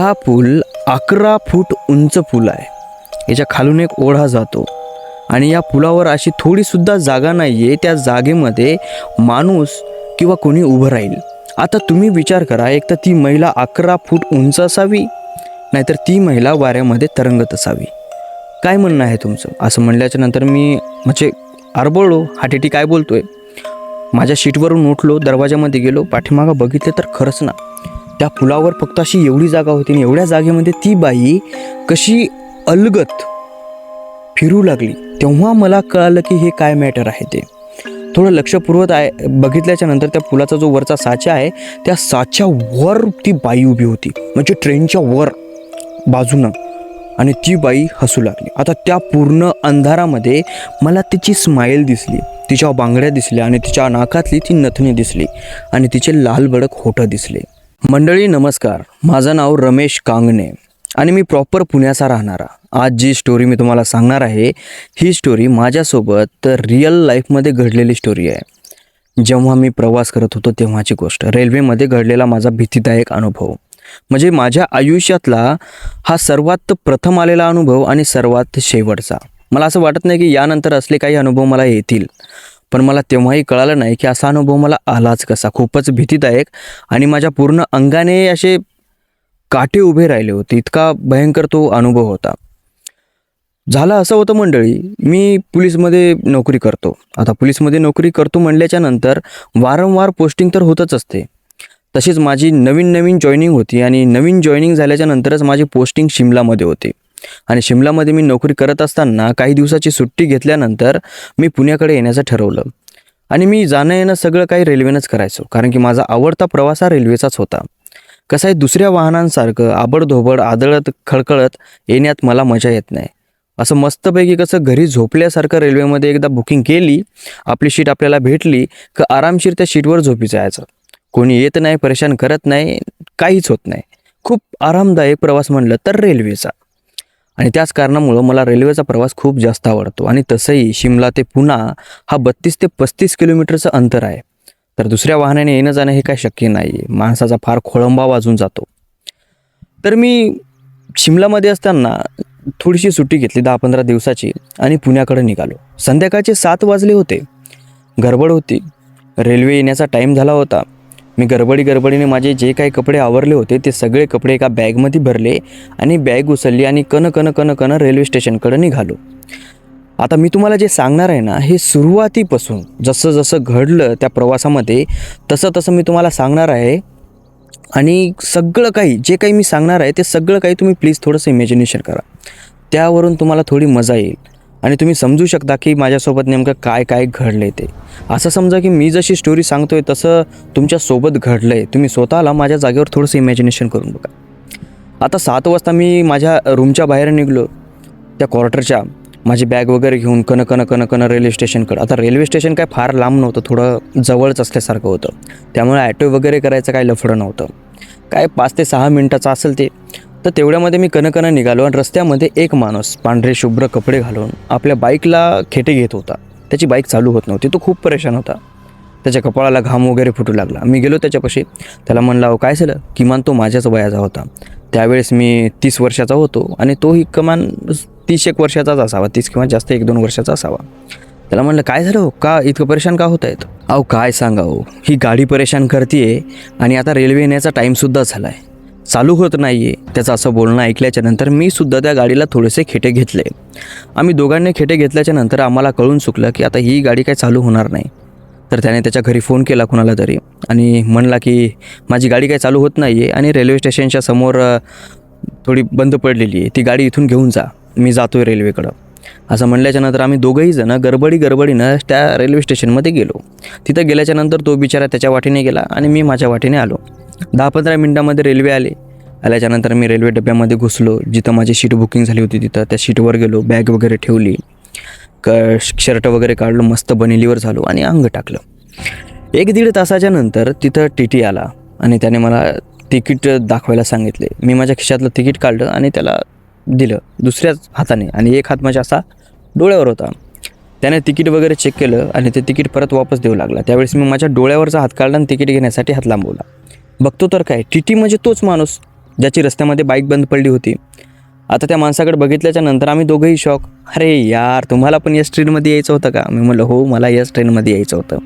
हा पूल अकरा फूट उंच पूल आहे. याच्या खालून एक ओढा जातो आणि या पुलावर अशी थोडीसुद्धा जागा नाही आहे त्या जागेमध्ये माणूस किंवा कोणी उभं राहील. आता तुम्ही विचार करा एक तर ती महिला अकरा फूट उंच असावी नाहीतर ती महिला वाऱ्यामध्ये तरंगत असावी. काय म्हणणं आहे तुमचं? असं म्हणल्याच्या नंतर मी म्हणजे आरबळलो. हाटेटी काय बोलतोय? माझ्या शीटवरून उठलो दरवाजामध्ये गेलो. पाठीमागं बघितले तर खरंच ना. त्या पुलावर फक्त अशी एवढी जागा होती आणि एवढ्या जागेमध्ये ती बाई कशी अलगत फिरू लागली. तेव्हा मला कळालं की हे काय मॅटर आहे ते. थोडं लक्षपूर्वक आहे बघितल्याच्या नंतर त्या पुलाचा जो वरचा साचा आहे त्या साच्या वर ती बाई उभी होती. म्हणजे ट्रेनच्या वर बाजूनं. आणि ती बाई हसू लागली. आता त्या पूर्ण अंधारामध्ये मला तिची स्माईल दिसली. तिच्या बांगड्या दिसल्या आणि तिच्या नाकातली ती नथणी दिसली. आणि तिचे लाल बडक होठं दिसले. मंडळी नमस्कार. माझं नाव रमेश कांगणे आणि मी प्रॉपर पुण्याचा राहणारा. आज जी स्टोरी मी तुम्हाला सांगणार आहे ही स्टोरी माझ्यासोबत रिअल लाईफमध्ये घडलेली स्टोरी आहे. जेव्हा मी प्रवास करत होतो तेव्हाची गोष्ट. रेल्वेमध्ये घडलेला माझा भीतीदायक अनुभव. म्हणजे माझ्या आयुष्यातला हा सर्वात प्रथम आलेला अनुभव आणि सर्वात शेवटचा. मला असं वाटत नाही की यानंतर असले काही अनुभव मला येतील. पण मला तेव्हाही कळालं नाही की असा अनुभव मला आलाच कसा. खूपच भीतीदायक आणि माझ्या पूर्ण अंगाने असे काटे उभे राहिले होते. इतका भयंकर तो अनुभव होता. झालं असं होतं मंडळी मी पोलीसमध्ये नोकरी करतो. आता पोलीसमध्ये नोकरी करतो म्हणल्याच्या नंतर वारंवार पोस्टिंग तर होतच असते. तशीच माझी नवीन नवीन जॉईनिंग होती आणि नवीन जॉईनिंग झाल्याच्या नंतरच माझी पोस्टिंग शिमलामध्ये होती. आणि शिमलामध्ये मी नोकरी करत असताना काही दिवसाची सुट्टी घेतल्यानंतर मी पुण्याकडे येण्याचं ठरवलं. आणि मी जाणं येणं सगळं काही रेल्वेनंच करायचो कारण की माझा आवडता प्रवास हा रेल्वेचाच होता. कसं आहे दुसऱ्या वाहनांसारखं आबडधोबड आदळत खळखळत येण्यात मला मजा येत नाही. असं मस्तपैकी कसं घरी झोपल्यासारखं रेल्वेमध्ये एकदा बुकिंग केली आपली शीट आपल्याला भेटली का आरामशीर त्या शीटवर झोपी जायचं. कोणी येत नाही परेशान करत नाही काहीच होत नाही. खूप आरामदायक प्रवास म्हणलं तर रेल्वेचा. आणि त्याच कारणामुळं मला रेल्वेचा प्रवास खूप जास्त आवडतो. आणि तसंही शिमला ते पुणा हा बत्तीस ते पस्तीस किलोमीटरचं अंतर आहे. तर दुसऱ्या वाहनाने येणं जाणं हे काय शक्य नाही. आहे माणसाचा फार खोळंबा वाजून जातो. तर मी शिमलामध्ये असताना थोडीशी सुट्टी घेतली दहा पंधरा दिवसाची आणि पुण्याकडे निघालो. संध्याकाळचे सात वाजले होते. गडबड होती. रेल्वे येण्याचा टाईम झाला होता. मी गडबडी गडबडीने माझे जे काही कपडे आवरले होते ते सगळे कपडे एका बॅगमध्ये भरले आणि बॅग उचलली आणि कन कन कन कन रेल्वे स्टेशनकडे निघालो. आता मी तुम्हाला जे सांगणार आहे ना हे सुरुवातीपासून जसं जसं घडलं त्या प्रवासामध्ये तसं तसं मी तुम्हाला सांगणार आहे. आणि सगळं काही जे काही मी सांगणार आहे ते सगळं काही तुम्ही प्लीज थोडंसं इमॅजिनेशन करा. त्यावरून तुम्हाला थोडी मजा येईल. आणि तुम्ही समजू शकता की माझ्यासोबत नेमकं काय काय घडलं आहे ते. असं समजा की मी जशी स्टोरी सांगतोय तसं तुमच्यासोबत घडलं आहे तुम्ही स्वतःला माझ्या जागेवर थोडंसं इमॅजिनेशन करून बघा. आता सात वाजता मी माझ्या रूमच्या बाहेर निघलो त्या क्वार्टरच्या माझी बॅग वगैरे घेऊन कन कन कन कन रेल्वे स्टेशनकडं आता रेल्वे स्टेशन काय फार लांब नव्हतं थोडं जवळच असल्यासारखं होतं. त्यामुळे ॲटो वगैरे करायचं काय लफडं नव्हतं. काय पाच ते सहा मिनटाचं असेल ते. तर तेवढ्यामध्ये मी कनकन निघालो आणि रस्त्यामध्ये एक माणूस पांढरे शुभ्र कपडे घालून आपल्या बाईकला खेटे घेत होता. त्याची बाईक चालू होत नव्हती. तो खूप परेशान होता. त्याच्या कपाळाला घाम वगैरे फुटू लागला. मी गेलो त्याच्यापाशी. त्याला म्हणला अहो काय झालं? किमान तो माझ्याच वयाचा होता. त्यावेळेस मी तीस वर्षाचा होतो आणि तोही कमान तीस एक वर्षाचाच असावा. तीस किंवा जास्त एक दोन वर्षाचा असावा. त्याला म्हणलं काय झालं? हो? का इतकं परेशान का होत आहेत अहो काय सांगा हो ही गाडी परेशान करते आणि आता रेल्वे येण्याचा टाईमसुद्धा झाला आहे चालू होत नाही आहे त्याचं असं बोलणं ऐकल्याच्या नंतर मी सुद्धा त्या गाडीला थोडेसे खेटे घेतले. आम्ही दोघांनी खेटे घेतल्याच्या नंतर आम्हाला कळून चुकलं की आता ही गाडी काय चालू होणार नाही. तर त्याने त्याच्या घरी फोन केला कुणाला तरी आणि म्हणला की माझी गाडी काय चालू होत नाही आहे आणि रेल्वे स्टेशनच्या समोर थोडी बंद पडलेली आहे. ती गाडी इथून घेऊन जा. मी जातो आहे रेल्वेकडं. असं म्हणल्याच्या नंतर आम्ही दोघंही जण गडबडी गडबडीनं त्या रेल्वे स्टेशनमध्ये गेलो. तिथं गेल्याच्यानंतर तो बिचारा त्याच्या वाटेने गेला आणि मी माझ्या वाटेने आलो. दहा पंधरा मिनटामध्ये रेल्वे आले. आल्याच्यानंतर मी रेल्वे डब्यामध्ये घुसलो. जिथं माझी शीट बुकिंग झाली होती तिथं. त्या शीटवर गेलो. बॅग वगैरे ठेवली. क शर्ट वगैरे काढलो. मस्त बनेलीवर झालो आणि अंग टाकलं. एक दीड तासाच्या नंतर तिथं टी टी आला आणि त्याने मला तिकीट दाखवायला सांगितले. मी माझ्या खिशातलं तिकीट काढलं आणि त्याला दिलं दुसऱ्याच हाताने आणि एक हात माझ्या असा डोळ्यावर होता. त्याने तिकीट वगैरे चेक केलं आणि ते तिकीट परत वापस देऊ लागला. त्यावेळेस मी माझ्या डोळ्यावरचा हात काढला आणि तिकीट घेण्यासाठी हात लांबवला. बघतो तर काय टी टी म्हणजे तोच माणूस ज्याची रस्त्यामध्ये बाईक बंद पडली होती. आता त्या माणसाकडे बघितल्याच्या नंतर आम्ही दोघंही शॉक अरे यार तुम्हाला पण याच ट्रेनमध्ये यायचं होतं का? मी म्हणलं हो मला याच ट्रेनमध्ये यायचं होतं.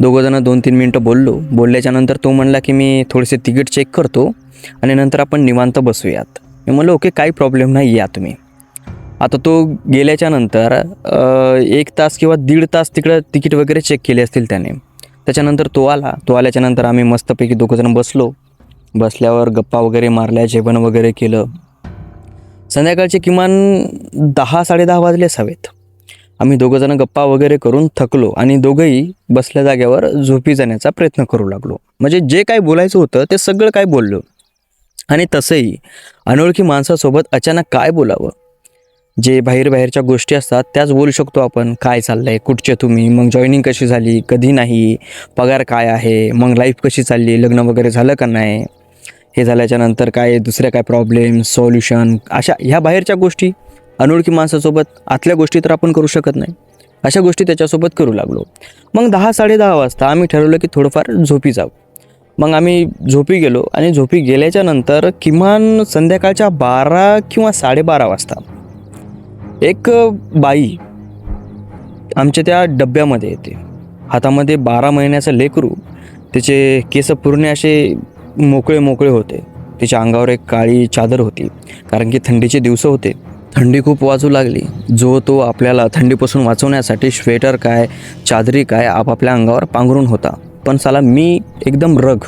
दोघंजणं दोन तीन मिनटं बोललो. बोलल्याच्यानंतर तो म्हणला की मी थोडेसे तिकीट चेक करतो आणि नंतर आपण निवांत बसूयात. मी म्हणलं ओके काही प्रॉब्लेम नाही या तुम्ही. आता तो गेल्याच्यानंतर एक तास किंवा दीड तास तिकडं तिकीट वगैरे चेक केले असतील त्याने. त्याच्यानंतर तो आला. तो आल्याच्यानंतर आम्ही मस्तपैकी दोघंजणं बसलो. बसल्यावर गप्पा वगैरे मारल्या जेवण वगैरे केलं. संध्याकाळचे किमान दहा साडेदहा वाजलेच हवेत आम्ही दोघंजणं गप्पा वगैरे करून थकलो आणि दोघंही बसल्या जाग्यावर झोपी जाण्याचा प्रयत्न करू लागलो. म्हणजे जे काय बोलायचं होतं ते सगळं काय बोललो? आणि तसंही अनोळखी माणसासोबत अचानक काय बोलावं? जे बाहेर बाहेरच्या गोष्टी असतात त्याच बोलू शकतो आपण. काय चाललं आहे कुठचे तुम्ही? मग जॉईनिंग कशी झाली? कधी नाही? पगार काय आहे? मग लाईफ कशी चालली? लग्न वगैरे झालं का नाही? हे झाल्याच्यानंतर काय? दुसऱ्या काय प्रॉब्लेम सॉल्युशन अशा ह्या बाहेरच्या गोष्टी. अनोळखी माणसासोबत आतल्या गोष्टी तर आपण करू शकत नाही. अशा गोष्टी त्याच्यासोबत करू लागलो. मग दहा साडेदहा वाजता आम्ही ठरवलं की थोडंफार झोपी जाऊ. मग आम्ही झोपी गेलो आणि झोपी गेल्याच्यानंतर किमान संध्याकाळच्या बारा किंवा साडेबारा वाजता एक बाई आमच्या त्या डब्यामध्ये येते. हातामध्ये बारा महिन्याचं लेकरू तिचे केस पूर्ण असे मोकळे मोकळे होते. तिच्या अंगावर एक काळी चादर होती कारण की थंडीचे दिवस होते. थंडी खूप वाजू लागली. जो तो आपल्याला थंडीपासून वाचवण्यासाठी श्वेटर काय चादरी काय आपापल्या अंगावर पांघरून होता. पण साला मी एकदम रग.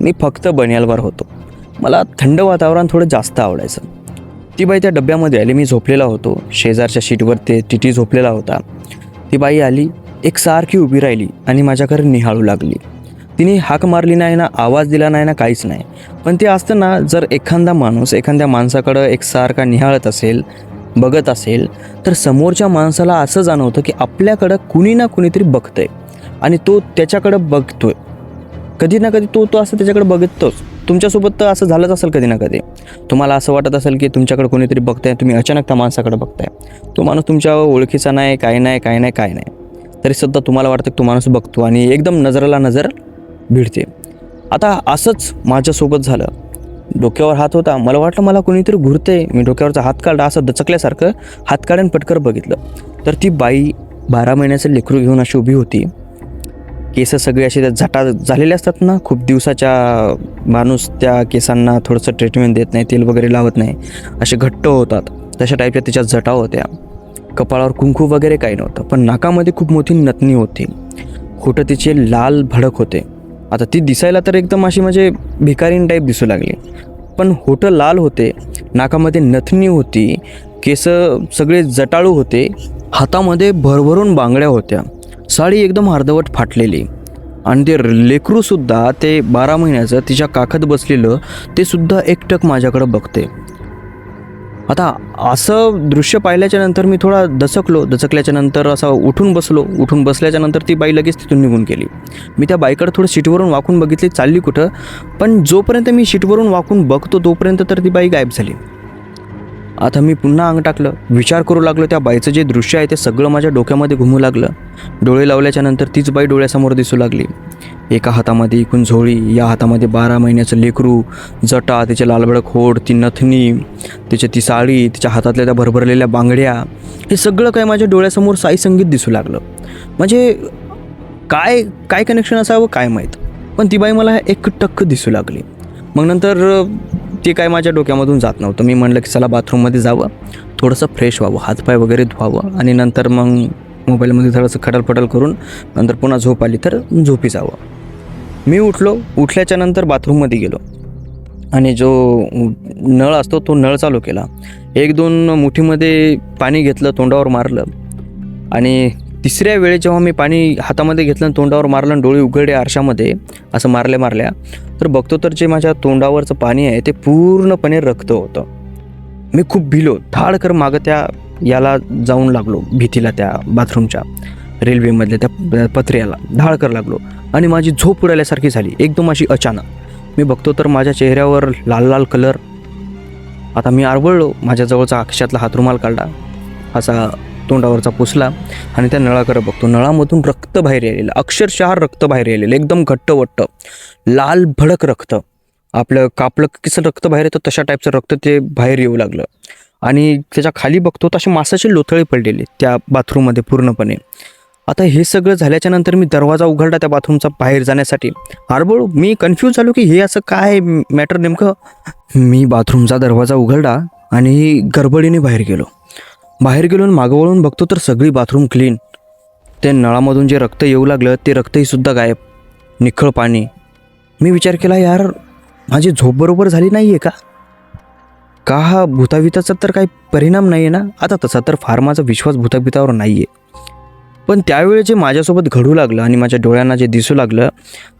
मी फक्त बनियालवर होतो. मला थंड वातावरण थोडं जास्त आवडायचं. ती बाई त्या डब्यामध्ये आली मी झोपलेला होतो. शेजारच्या शीटवर ते टिटी झोपलेला होता. ती बाई आली एक सारखी उभी राहिली आणि माझ्याकडे निहाळू लागली. तिने हाक मारली नाही ना आवाज दिला नाही ना काहीच नाही. पण ते असतं ना जर एखादा माणूस एखाद्या माणसाकडं एकसारखा निहाळत असेल बघत असेल तर समोरच्या माणसाला असं जाणवतं की आपल्याकडं कुणी ना कुणीतरी बघतंय. आणि तो त्याच्याकडं बघतोय. कधी ना कधी तो तो असं त्याच्याकडे बघतोच. तुमच्यासोबत तर असं झालंच असेल कधी ना कधी. तुम्हाला असं वाटत असेल की तुमच्याकडे कोणीतरी बघताय तुम्ही अचानक त्या माणसाकडे बघताय. तो माणूस तुमच्या ओळखीचा नाही काय नाही काय नाही काय नाही. तरी सुद्धा तुम्हाला वाटतं की तो माणूस बघतो आणि एकदम नजरेला नजर भिडते. आता असंच माझ्यासोबत झालं. डोक्यावर हात होता. मला वाटलं मला कोणीतरी घुरते मी डोक्यावरचा हात काढला असं दचकल्यासारखं हात काढून पटकर बघितलं. तर ती बाई बारा महिन्याचं लेकरू घेऊन अशी उभी होती. केस सगळे असे त्या झटा झालेले असतात ना खूप दिवसाच्या माणूस त्या केसांना थोडंसं ट्रीटमेंट देत नाही तेल वगैरे लावत नाही असे घट्ट होतात. तशा टाईपच्या तिच्या जटा होत्या. कपाळावर कुंकू वगैरे काही नव्हतं पण नाकामध्ये खूप मोठी नतनी होती. खोटं तिचे लाल भडक होते. आता ती दिसायला तर एकदम अशी म्हणजे भिकारीन टाईप दिसू लागली. पण होठं लाल होते नाकामध्ये नथनी होती केस सगळे जटाळू होते हातामध्ये भरभरून बांगड्या होत्या. साडी एकदम अर्धवट फाटलेली. आणि ते लेकरूसुद्धा ते बारा महिन्याचं तिच्या काखत बसलेलं ते सुद्धा एकटक माझ्याकडं बघते. आता असं दृश्य पाहिल्याच्या नंतर मी थोडा दचकलो. दचकल्याच्या नंतर असा उठून बसलो. उठून बसल्याच्या नंतर ती बाई लगेच तिथून निघून गेली. मी त्या बाईकडे थोडं शीटवरून वाकून बघितली चालली कुठं. पण जोपर्यंत मी शीटवरून वाकून बघतो तोपर्यंत तर ती बाई गायब झाली. आता मी पुन्हा अंग टाकलं विचार करू लागलो त्या बाईचं जे दृश्य आहे ते सगळं माझ्या डोक्यामध्ये घुमू लागलं. डोळे लावल्याच्या नंतर तीच बाई डोळ्यासमोर दिसू लागली. एका हातामध्ये इकून झोळी या हातामध्ये बारा महिन्याचं लेकरू जटा तिचे लालबडक होड ती नथनी तिची ती साडी तिच्या हातातल्या त्या भरभरलेल्या बांगड्या हे सगळं काय माझ्या डोळ्यासमोर साई संगीत दिसू लागलं. म्हणजे काय काय कनेक्शन असावं काय माहीत. पण ती बाई मला एक टक्क दिसू लागली. मग नंतर ते काय माझ्या डोक्यामधून जात नव्हतं. मी म्हणलं की चला बाथरूममध्ये जावं थोडंसं फ्रेश व्हावं हातपाय वगैरे धुवावं आणि नंतर मग मोबाईलमध्ये थोडंसं खडलपटल करून नंतर पुन्हा झोप आली तर झोपी जावं. मी उठलो उठल्याच्या नंतर बाथरूममध्ये गेलो. आणि जो नळ असतो तो नळ चालू केला. एक दोन मुठीमध्ये पाणी घेतलं तोंडावर मारलं. आणि तिसऱ्या वेळेस जेव्हा मी पाणी हातामध्ये घेतलं आणि तोंडावर मारलं आणि डोळे उघडे आरशामध्ये असं मारल्या मारल्या तर बघतो तर जे माझ्या तोंडावरचं पाणी आहे ते पूर्णपणे रक्त होतं. मी खूप भिलो धाडकर मागं त्या याला जाऊन लागलो भीतीला त्या बाथरूमच्या रेल्वेमधल्या त्या पत्र्याला धाडकर लागलो. आणि माझी झोप उडाल्यासारखी झाली एकदम अशी अचानक. मी बघतो तर माझ्या चेहऱ्यावर लाल लाल कलर. आता मी आरवळलो माझ्याजवळचा अक्षातला हातरुमाल काढला. असा तोंडावरचा पुसला आणि त्या नळाकडे बघतो. नळामधून रक्त बाहेर यायलेलं. अक्षरशः रक्त बाहेर यायलेलं. एकदम घट्ट वट्ट लाल भडक रक्त. आपलं कापलं किसं कसं रक्त बाहेर येतं तशा टाईपचं रक्त ते बाहेर येऊ लागलं. आणि त्याच्याखाली बघतो तसे मासाचे लोथळे पडलेले त्या बाथरूममध्ये पूर्णपणे. आता हे सगळं झाल्याच्यानंतर मी दरवाजा उघडला त्या बाथरूमचा बाहेर जाण्यासाठी. आरबळ मी कन्फ्यूज झालो की हे असं काय मॅटर नेमकं? मी बाथरूमचा दरवाजा उघडला आणि गडबडीने बाहेर गेलो. बाहेर गेलो आणि मागं वळून बघतो तर सगळी बाथरूम क्लीन ते नळामधून जे रक्त येऊ लागलं ते रक्तही सुद्धा गायब. निखळ पाणी. मी विचार केला यार माझी झोप बरोबर झाली नाही आहे का? का हा भूताविताचा तर काही परिणाम नाही आहे ना? आता तसा तर फार माझा विश्वास भूतापितावर नाही आहे पण त्यावेळी जे माझ्यासोबत घडू लागलं आणि माझ्या डोळ्यांना जे दिसू लागलं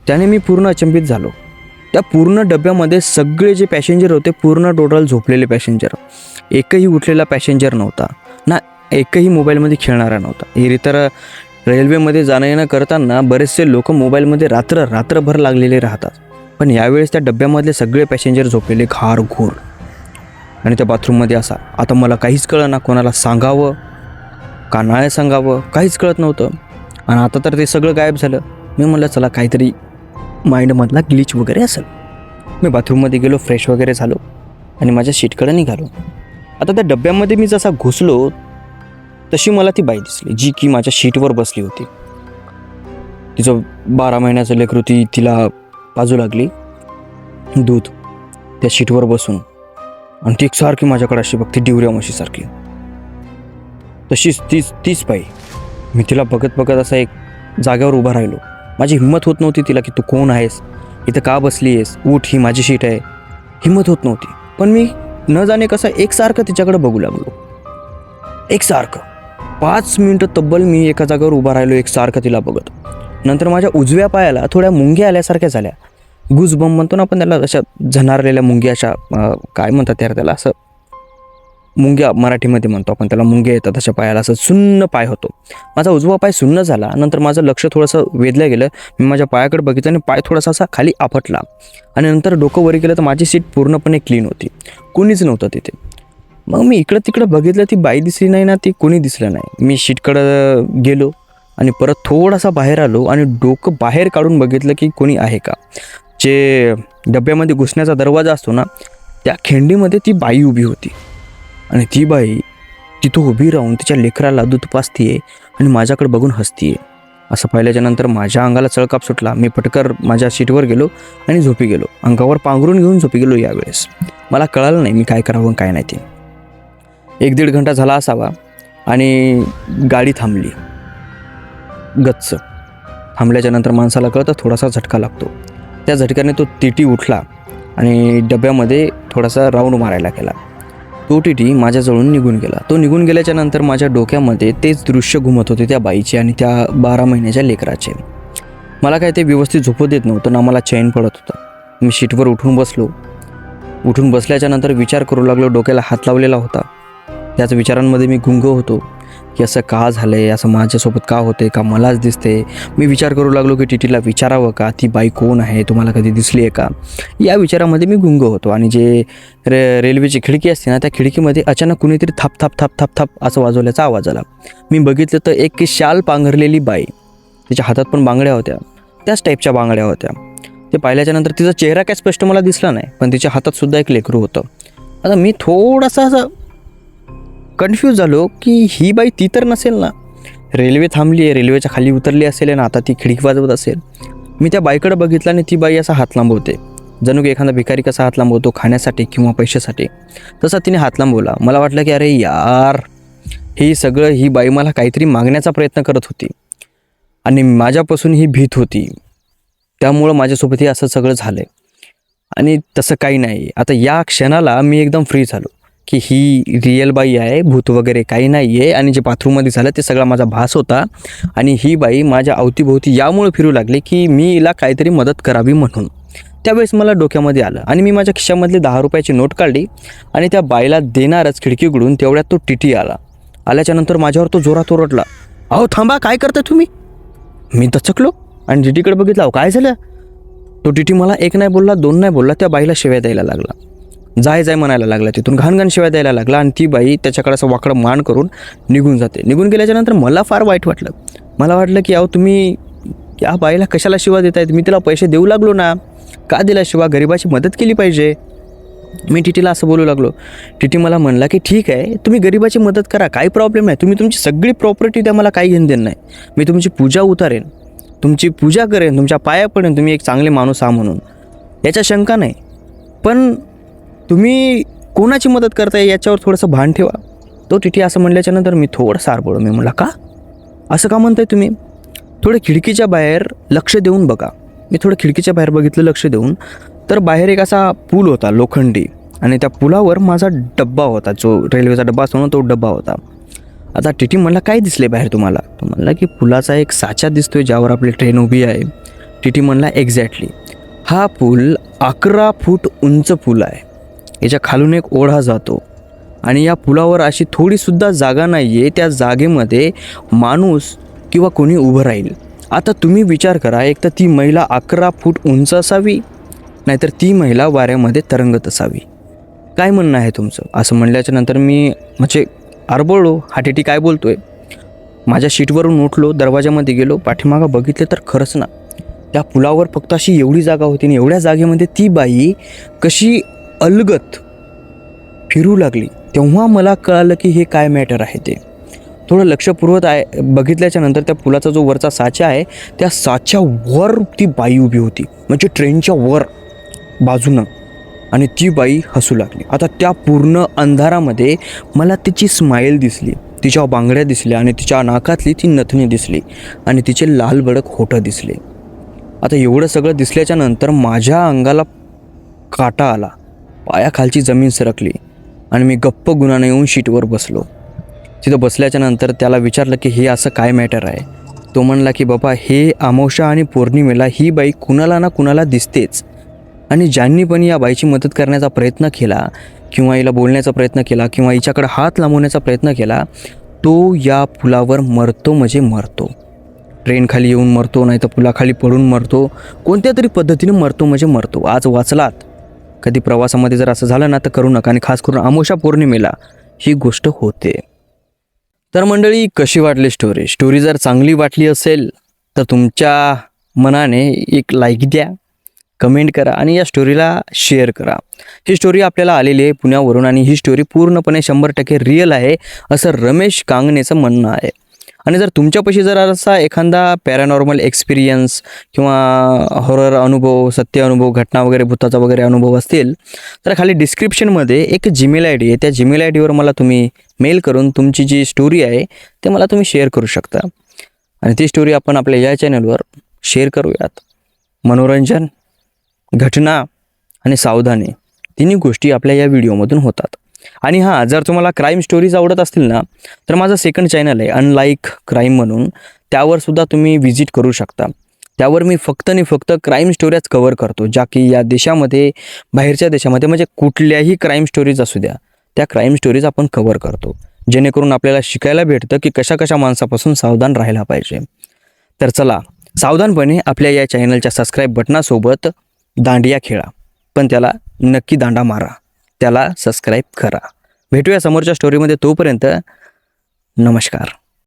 त्याने मी पूर्ण अचंबित झालो. त्या पूर्ण डब्यामध्ये सगळे जे पॅसेंजर होते पूर्ण टोटल झोपलेले पॅसेंजर. एकही उठलेला पॅसेंजर नव्हता. एकही मोबाईलमध्ये खेळणारा नव्हता. हे तर रेल्वेमध्ये जाणं येणं करताना बरेचसे लोक मोबाईलमध्ये रात्र रात्रभर लागलेले राहतात. पण यावेळेस त्या डब्यामधले सगळे पॅसेंजर झोपलेले घार घोर. आणि त्या बाथरूममध्ये असा आता मला काहीच कळलं ना कोणाला सांगावं का नाही सांगावं काहीच कळत नव्हतं. आणि आता तर ते सगळं गायब झालं. मी म्हणलं चला काहीतरी माइंडमधला ग्लिच वगैरे असेल. मी बाथरूममध्ये गेलो फ्रेश वगैरे झालो आणि माझ्या शीटकडे निघालो. आता त्या डब्यामध्ये मी जसा घुसलो तशी मला ती बाई दिसली जी की माझ्या शीटवर बसली होती. तिचं बारा महिन्याचं लेकरू ती तिला पाजू लागली दूध त्या शीटवर बसून. आणि ती एकसारखी माझ्याकडे अशी बघते डिवऱ्या म्हशीसारखी तशीच तीच तीच बाई. मी तिला बघत बघत असा एक जाग्यावर उभा राहिलो. माझी हिंमत होत नव्हती तिला की तू कोण आहेस? इथं का बसली आहेस उठ ही माझी शीट आहे. हिंमत होत नव्हती. पण मी न जाणे कसं एकसारखं तिच्याकडे बघू लागलो. एकसारखं. पाच मिनटं तब्बल मी एका जागेवर उभा राहिलो एकसारखं तिला बघत. नंतर माझ्या उजव्या पायाला थोड्या मुंग्या आल्यासारख्या झाल्या. गुजबम म्हणतो ना आपण त्याला अशा झणारलेल्या मुंग्या अशा काय म्हणतात यार त्याला असं मुंग्या मराठीमध्ये म्हणतो आपण त्याला मुंग्या येतात अशा पायाला असं सुन्न पाय होतो. माझा उजवा पाय सुन्न झाला नंतर माझं लक्ष थोडंसं वेधलं गेलं. मी माझ्या पायाकडे बघितलं आणि पाय थोडासा असा खाली आपटला. आणि नंतर डोकं वर गेलं तर माझी सीट पूर्णपणे क्लीन होती. कोणीच नव्हतं तिथे. मग मी इकडं तिकडं बघितलं ती बाई दिसली नाही ना ती कोणी दिसलं नाही. मी शीटकडं गेलो आणि परत थोडासा बाहेर आलो आणि डोकं बाहेर काढून बघितलं की कोणी आहे का. जे डब्यामध्ये घुसण्याचा दरवाजा असतो ना त्या खिंडीमध्ये ती बाई उभी होती. आणि ती बाई तिथं उभी राहून तिच्या लेकराला दूध पाजतीये आणि माझ्याकडे बघून हसतीये. असं पाहिल्याच्या नंतर माझ्या अंगाला चळकाप सुटला. मी पटकर माझ्या सीटवर गेलो आणि झोपी गेलो. अंगावर पांघरून घेऊन झोपी गेलो यावेळेस. मला कळालं नाही मी काय करावं काय नाही ते. एक दीड घंटा झाला असावा आणि गाडी थांबली. गच्च. थांबल्याच्यानंतर माणसाला कळतं थोडासा झटका लागतो. त्या झटक्याने तो टीटी उठला आणि डब्यामध्ये थोडासा राऊंड मारायला गेला. तो टीटी माझ्याजवळून निघून गेला. तो निघून गेल्याच्यानंतर माझ्या डोक्यामध्ये तेच दृश्य घुमत होते त्या बाईचे आणि त्या बारा महिन्याच्या लेकराचे. मला काय ते व्यवस्थित झोपू देत नव्हतं ना मला चैन पडत होतं. मी शीटवर उठून बसलो. उठून बसल्याच्यानंतर विचार करू लागलो डोक्याला हात लावलेला होता. त्याच विचारांमध्ये मी गुंग होतो की असं का झालं आहे असं माझ्यासोबत का होते का मलाच दिसते मी विचार करू लागलो की टीटीला विचारावं का? ती बाई कोण आहे? तुम्हाला कधी दिसली आहे का? या विचारामध्ये मी गुंग होतो आणि जे रे रेल्वेची खिडकी असते ना त्या खिडकीमध्ये अचानक कुणीतरी थाप थाप थाप थाप थाप असं वाजवल्याचा आवाज आला. मी बघितलं तर एक शाल पांघरलेली बाई. तिच्या हातात पण बांगड्या होत्या. त्याच टाईपच्या बांगड्या होत्या. ते पाहिल्याच्या नंतर तिचा चेहरा काय स्पष्ट मला दिसला नाही पण तिच्या हातात सुद्धा एक लेकरू होतं. आता मी थोडासा असं कन्फ्यूज झालो की ही बाई ती तर नसेल ना. रेल्वे थांबली आहे रेल्वेच्या खाली उतरली असेल आणि आता ती खिडकी वाजवत असेल. मी त्या बाईकडं बघितलं आणि ती बाई असा हात लांबवते. जणू की एखादा भिकारी कसा हात लांबवतो खाण्यासाठी किंवा पैशासाठी? तसा तिने हात लांबवला. मला वाटलं की अरे यार हे सगळं ही बाई मला काहीतरी मागण्याचा प्रयत्न करत होती. आणि माझ्यापासून ही भीत होती. त्यामुळं माझ्यासोबत हे असं सगळं झालं आहे आणि तसं काही नाही. आता या क्षणाला मी एकदम फ्री झालो. की ही रिअल बाई आहे भूत वगैरे काही नाही आहे आणि जे बाथरूममध्ये झालं ते सगळा माझा भास होता. आणि ही बाई माझ्या अवतीभोवती यामुळे फिरू लागली की मी हिला काहीतरी मदत करावी म्हणून. त्यावेळेस मला डोक्यामध्ये आलं आणि मी माझ्या खिशामधली दहा रुपयाची नोट काढली आणि त्या बाईला देणारच खिडकी उघडून तेवढ्यात तो टिटी आला. आल्याच्यानंतर माझ्यावर तो जोरात ओरडला. अहो थांबा काय करता तुम्ही? मी दचकलो आणि टीटीकडे बघितलं अहो काय झालं? तो टीटी मला एक नाही बोलला दोन नाही बोलला त्या बाईला शिव्या द्यायला लागला. जाय जाय म्हणायला लागला तिथून. घाणघाण शिवाय द्यायला लागला आणि ती बाई त्याच्याकडे असं वाकडं मान करून निघून जाते. निघून गेल्याच्यानंतर मला फार वाईट वाटलं. मला वाटलं की अहो तुम्ही या बाईला कशाला शिवा देत आहेत मी तिला पैसे देऊ लागलो ना. का दिला शिवा? गरिबाची मदत केली पाहिजे. मी टीटीला असं बोलू लागलो. टीटी मला म्हणला की ठीक आहे तुम्ही गरिबाची मदत करा. काही प्रॉब्लेम नाही. तुम्ही तुमची सगळी प्रॉपर्टी द्या. मला काही घेणं देणं नाही. मी तुमची पूजा उतारेन. तुमची पूजा करेन. तुमच्या पाया पडेन. तुम्ही एक चांगले माणूस आहा म्हणून. याच्या शंका नाही. पण तुम्ही कोणाची मदत करताय याच्यावर थोडंसं भान ठेवा. तो तिथे असं म्हणल्याच्या नंतर मी थोडं सारपडलो मी म्हणला का? असं का म्हणताय तुम्ही? थोडं खिडकीच्या बाहेर लक्ष देऊन बघा. मी थोडं खिडकीच्या बाहेर बघितलं लक्ष देऊन. तर बाहेर एक असा पूल होता लोखंडी. आणि त्या पुलावर माझा डब्बा होता जो रेल्वेचा डब्बा असतो ना तो डब्बा होता. आता टीटी म्हणला काय दिसले बाहेर तुम्हाला? तो म्हणला की पुलाचा एक साचा दिसतोय ज्यावर आपली ट्रेन उभी आहे. टीटी म्हणला एक्झॅक्टली. हा पूल अकरा फूट उंच पूल आहे. याच्या खालून एक ओढा जातो. आणि या पुलावर अशी थोडीसुद्धा जागा नाही आहे त्या जागेमध्ये माणूस किंवा कोणी उभं राहील. आता तुम्ही विचार करा एक तर ती महिला अकरा फूट उंच असावी नाहीतर ती महिला वाऱ्यामध्ये तरंगत असावी. काय म्हणणं आहे तुमचं? असं म्हणल्याच्या नंतर मी म्हणजे आरबोळलो. हाटेटी काय बोलतो आहे माझ्या शीटवरून उठलो दरवाजामध्ये गेलो. पाठीमागं बघितले तर खरंच ना त्या पुलावर फक्त अशी एवढी जागा होती आणि एवढ्या जागेमध्ये ती बाई कशी अलगत फिरू लागली. तेव्हा मला कळालं की हे काय मॅटर आहे ते. थोडं लक्षपूर्वक आहे बघितल्याच्या नंतर त्या पुलाचा जो वरचा साचा आहे त्या साच्यावर ती बाई उभी होती. म्हणजे ट्रेनच्या वर बाजूनं. आणि ती बाई हसू लागली. आता त्या पूर्ण अंधारामध्ये मला तिची स्माईल दिसली. तिच्या बांगड्या दिसल्या आणि तिच्या नाकातली ती नथणी दिसली. आणि तिचे लाल बडक होठं दिसले. आता एवढं सगळं दिसल्याच्या नंतर माझ्या अंगाला काटा आला. पायाखालची जमीन सरकली आणि मी गप्प गुणाने येऊन शीटवर बसलो. तिथं बसल्याच्या नंतर त्याला विचारलं की हे असं काय मॅटर आहे? तो म्हणला की बाबा हे अमावस्या आणि पौर्णिमेला ही बाई कुणाला ना कुणाला दिसतेच आणि ज्यांनी पण या बाईची मदत करण्याचा प्रयत्न केला किंवा हिला बोलण्याचा प्रयत्न केला किंवा हिच्याकडे हात लांबवण्याचा प्रयत्न केला तो या पुलावर मरतो म्हणजे मरतो. ट्रेन खाली येऊन मरतो नाही तर पुलाखाली पडून मरतो. कोणत्या तरी पद्धतीने मरतो म्हणजे मरतो. आज वाचलात. कधी प्रवासामध्ये जर असं झालं ना तर करू नका. आणि खास करून अमावस्या पौर्णिमेला ही गोष्ट होते. तर मंडळी कशी वाटली स्टोरी स्टोरी जर चांगली वाटली असेल तर तुमच्या मनाने एक लाईक द्या कमेंट करा आणि या स्टोरीला शेअर करा. ही स्टोरी आपल्याला आलेली आहे पुण्यावरून आणि ही स्टोरी पूर्णपणे शंभर टक्के रिअल आहे असं रमेश कांगणेचं म्हणणं आहे. आणि जर तुमच्यापाशी जर असा एखादा पॅरानॉर्मल एक्सपिरियन्स किंवा हॉरर अनुभव सत्य अनुभव घटना वगैरे भूताचा वगैरे अनुभव असतील तर खाली डिस्क्रिप्शनमध्ये एक जीमेल आय डी आहे. त्या जीमेल आय डीवर मला तुम्ही मेल करून तुमची जी स्टोरी आहे ते मला तुम्ही शेअर करू शकता. आणि ती स्टोरी आपण आपल्या या चॅनलवर शेअर करूयात. मनोरंजन घटना आणि सावधानी तिन्ही गोष्टी आपल्या या व्हिडिओमधून होतात. आणि हां जर तुम्हाला क्राईम स्टोरीज आवडत असतील ना तर माझं सेकंड चॅनल आहे अनलाईक क्राईम म्हणून. त्यावर सुद्धा तुम्ही व्हिजिट करू शकता. त्यावर मी फक्त आणि फक्त क्राईम स्टोऱ्याच कव्हर करतो ज्या की या देशामध्ये बाहेरच्या देशामध्ये म्हणजे कुठल्याही क्राईम स्टोरीज असू द्या त्या क्राईम स्टोरीज आपण कवर करतो. जेणेकरून आपल्याला शिकायला भेटतं की कशा कशा माणसापासून सावधान राहायला पाहिजे. तर चला सावधानपणे आपल्या या चॅनलच्या सबस्क्राईब बटनासोबत दांडिया खेळा पण त्याला नक्की दांडा मारा. त्याला सबस्क्राईब करा. भेटूया समोरच्या स्टोरीमध्ये तोपर्यंत नमस्कार.